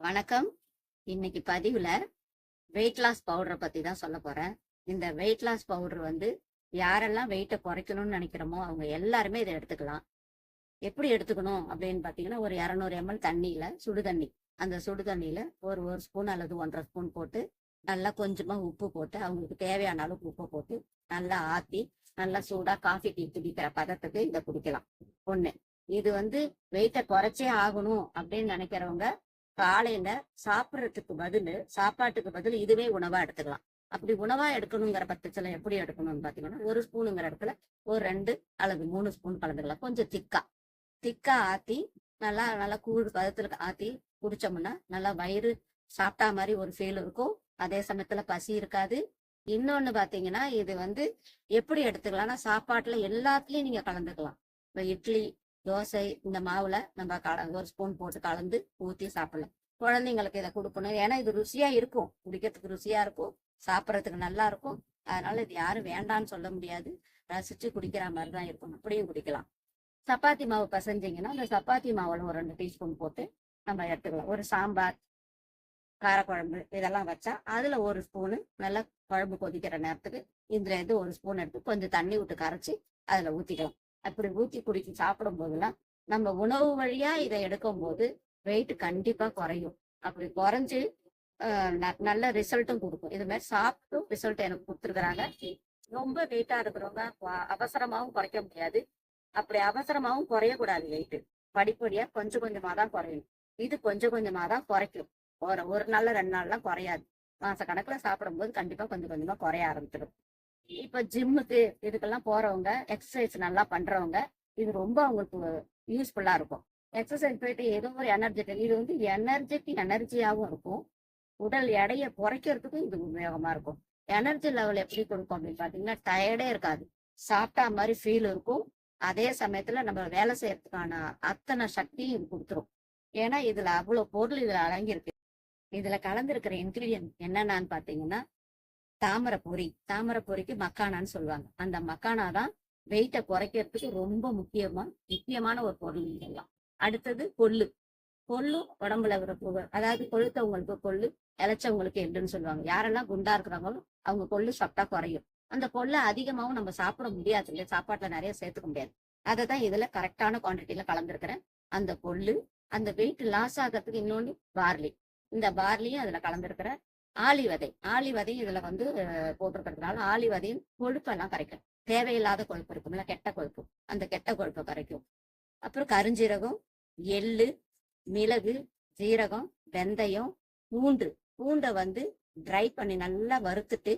வணக்கம். இன்னைக்கு பதிவுல வெயிட் லாஸ் பவுடரை பத்தி தான் சொல்ல போறேன். இந்த வெயிட் லாஸ் பவுடர் வந்து யாரெல்லாம் வெயிட்டை குறைக்கணும்னு நினைக்கிறோமோ அவங்க எல்லாருமே இதை எடுத்துக்கலாம். எப்படி எடுத்துக்கணும் அப்படின்னு பாத்தீங்கன்னா ஒரு இரநூறு எம்எல் தண்ணியில சுடு தண்ணி. அந்த சுடு தண்ணியில ஒரு ஒரு ஸ்பூன் அல்லது ஒன்றரை ஸ்பூன் போட்டு நல்லா கொஞ்சமா உப்பு போட்டு அவங்களுக்கு தேவையான அளவுக்கு உப்பு போட்டு நல்லா ஆத்தி நல்லா சூடா காஃபி டீ குடிக்கிற பதத்துக்கு இதை குடிக்கலாம். ஒண்ணு இது வந்து வெயிட்டை குறைச்சே ஆகணும் அப்படின்னு நினைக்கிறவங்க காலையில சாப்பிட்றதுக்கு பதில் சாப்பாட்டுக்கு பதில் இதுவே உணவா எடுத்துக்கலாம். அப்படி உணவா எடுக்கணுங்கிற பட்சத்துல எப்படி எடுக்கணும்னு பாத்தீங்கன்னா ஒரு ஸ்பூனுங்கிற இடத்துல ஒரு ரெண்டு அல்லது மூணு ஸ்பூன் கலந்துக்கலாம். கொஞ்சம் திக்கா. திக்கா ஆத்தி நல்லா நல்லா கூழ் பதத்துல ஆத்தி குடிச்சோம்னா நல்லா வயிறு சாப்பிட்டா மாதிரி ஒரு ஃபீல் இருக்கும். அதே சமயத்துல பசி இருக்காது. இன்னொன்னு பாத்தீங்கன்னா இது வந்து எப்படி எடுத்துக்கலாம்னா சாப்பாட்டுல எல்லாத்துலயும் நீங்க கலந்துக்கலாம். இப்ப இட்லி தோசை இந்த மாவுல நம்ம கல ஒரு ஸ்பூன் போட்டு கலந்து ஊத்தி சாப்பிடலாம். குழந்தைங்களுக்கு இதை கொடுக்கணும். ஏன்னா இது ருசியா இருக்கும். குடிக்கிறதுக்கு ருசியா இருக்கும். சாப்பிட்றதுக்கு நல்லா இருக்கும். அதனால இது யாரும் வேண்டான்னு சொல்ல முடியாது. ரசிச்சு குடிக்கிற மாதிரி தான் இருக்கும். அப்படியும் குடிக்கலாம். சப்பாத்தி மாவு பசைஞ்சிங்கன்னா அந்த சப்பாத்தி மாவுல ஒரு ரெண்டு டீஸ்பூன் போட்டு நம்ம எடுத்துக்கலாம். ஒரு சாம்பார் காரக்குழம்பு இதெல்லாம் வச்சா அதுல ஒரு ஸ்பூனு நல்லா குழம்பு கொதிக்கிற நேரத்துக்கு இதுல இது ஒரு ஸ்பூன் எடுத்து கொஞ்சம் தண்ணி விட்டு கரைச்சி அதுல ஊத்திக்கலாம். அப்படி ஊற்றி குடிச்சு சாப்பிடும் போதெல்லாம் நம்ம உணவு வழியா இதை எடுக்கும் போது வெயிட் கண்டிப்பா குறையும். அப்படி குறைஞ்சு ஆஹ் ந- நல்ல ரிசல்ட்டும் கொடுக்கும். இது மாதிரி சாப்பிட்டும் ரிசல்ட் எனக்கு கொடுத்துருக்குறாங்க. ரொம்ப வெயிட்டா இருக்கிறவங்க அவசரமாவும் குறைக்க முடியாது. அப்படி அவசரமாவும் குறையக்கூடாது வெயிட் படிப்படியா கொஞ்சம் கொஞ்சமா தான் குறையும். இது கொஞ்சம் கொஞ்சமா தான் குறைக்கும். ஒரு ஒரு நாள்ல ரெண்டு நாள்லாம் குறையாது. மாச கணக்குல சாப்பிடும்போது கண்டிப்பா கொஞ்சம் கொஞ்சமா குறைய ஆரம்பிச்சிடும் இப்ப ஜிம்முக்கு இதுக்கெல்லாம் போறவங்க எக்ஸசைஸ் நல்லா பண்றவங்க இது ரொம்ப அவங்களுக்கு யூஸ்ஃபுல்லா இருக்கும். எக்ஸசைஸ் போயிட்டு ஏதோ ஒரு எனர்ஜெட்டிக் இது வந்து எனர்ஜெட்டிக் எனர்ஜியாகவும் இருக்கும். உடல் எடையை குறைக்கிறதுக்கும் இது உபயோகமா இருக்கும். எனர்ஜி லெவல் எப்படி கொடுக்கும் அப்படின்னு பாத்தீங்கன்னா டயர்டே இருக்காது. சாப்பிட்டா மாதிரி ஃபீல் இருக்கும். அதே சமயத்துல நம்ம வேலை செய்யறதுக்கான அத்தனை சக்தியும் இது கொடுத்துரும். ஏன்னா இதுல அவ்வளவு பொருள் இதுல அடங்கியிருக்கு. இதுல கலந்திருக்கிற இன்கிரீடியன்ட் என்னென்னு பாத்தீங்கன்னா தாமரை பொரி தாமரை பொரிக்கு மக்கானான்னு சொல்லுவாங்க. அந்த மக்கானா தான் வெயிட்டை குறைக்கிறதுக்கு ரொம்ப முக்கியமா முக்கியமான ஒரு பொருள் இதெல்லாம். அடுத்தது கொள்ளு. கொள்ளு உடம்புல ஒரு புகழ் அதாவது கொழுத்தவங்களுக்கு கொள்ளு இழைச்சவங்களுக்கு எள்ளுன்னு சொல்லுவாங்க. யாரெல்லாம் குண்டா இருக்கிறாங்களோ அவங்க கொள்ளு சாப்பிட்டா குறையும். அந்த கொள்ளை அதிகமாவும் நம்ம சாப்பிட முடியாது இல்லையா சாப்பாட்டுல நிறைய சேர்த்துக்க முடியாது. அதை தான் இதுல கரெக்டான குவான்டிட்டியில கலந்துருக்கிறேன். அந்த கொள்ளு அந்த வெயிட் லாஸ் ஆகிறதுக்கு இன்னொன்னு பார்லி இந்த பார்லியும் அதுல கலந்துருக்கிறேன். ஆளி விதை. ஆளி இதுல வந்து போட்டிருக்கிறதுனால ஆளி விதையும் கொழுப்பெல்லாம் கரைக்கும். தேவையில்லாத கொழுப்பு இருக்கும்ல கெட்ட கொழுப்பு. அந்த கெட்ட கொழுப்பை கரைக்கும். அப்புறம் கருஞ்சீரகம் எள்ளு மிளகு ஜீரகம் வெந்தயம் பூண்டு. பூண்டை வந்து ட்ரை பண்ணி நல்லா வறுத்துட்டு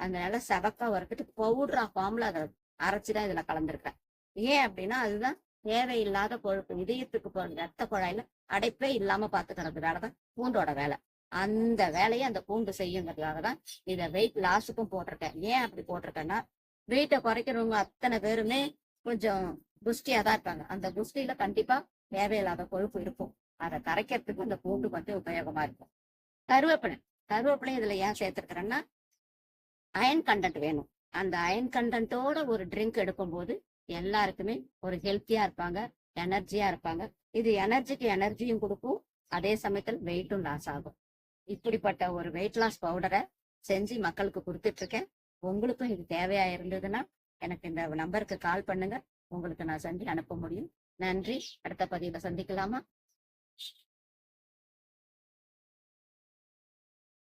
அந்த நல்லா செவக்கா வறுத்துட்டு பவுடரா ஃபார்ம்ல அதை அரைச்சி தான் இதுல கலந்துருக்கேன் ஏன் அப்படின்னா அதுதான் தேவையில்லாத கொழுப்பு. இதயத்துக்கு ரத்த குழாயில அடைப்பே இல்லாம பாத்துக்கிறதுனாலதான் பூண்டோட வேலை. அந்த வேலையை அந்த பூண்டு செய்யுங்கிறதுக்காக தான் இதை வெயிட் லாஸுக்கும் போட்டிருக்கேன். ஏன் அப்படி போட்டிருக்கேன்னா வெயிட்டை குறைக்கிறவங்க அத்தனை பேருமே கொஞ்சம் புஷ்டியா தான் இருப்பாங்க. அந்த புஷ்டியில கண்டிப்பா தேவையில்லாத கொழுப்பு இருக்கும். அதை கரைக்கிறதுக்கு அந்த பூண்டு வந்து உபயோகமா இருக்கும். கருவேப்பிலை. கருவேப்பிலை இதுல ஏன் சேர்த்துருக்கிறேன்னா அயன் கண்டென்ட் வேணும். அந்த அயன் கண்டென்ட்டோட ஒரு ட்ரிங்க் எடுக்கும்போது எல்லாருக்குமே ஒரு ஹெல்த்தியா இருப்பாங்க எனர்ஜியா இருப்பாங்க. இது எனர்ஜிக்கு எனர்ஜியும் கொடுக்கும் அதே சமயத்தில் வெயிட்டும் லாஸ் ஆகும். இப்படிப்பட்ட ஒரு வெயிட் லாஸ் பவுடரை செஞ்சு மக்களுக்கு கொடுத்துட்டு இருக்கேன் உங்களுக்கும் இது தேவையா இருந்ததுன்னா எனக்கு இந்த நம்பருக்கு கால் பண்ணுங்க. உங்களுக்கு நான் செஞ்சு அனுப்ப முடியும். நன்றி. அடுத்த பதிவுல சந்திக்கலாமா?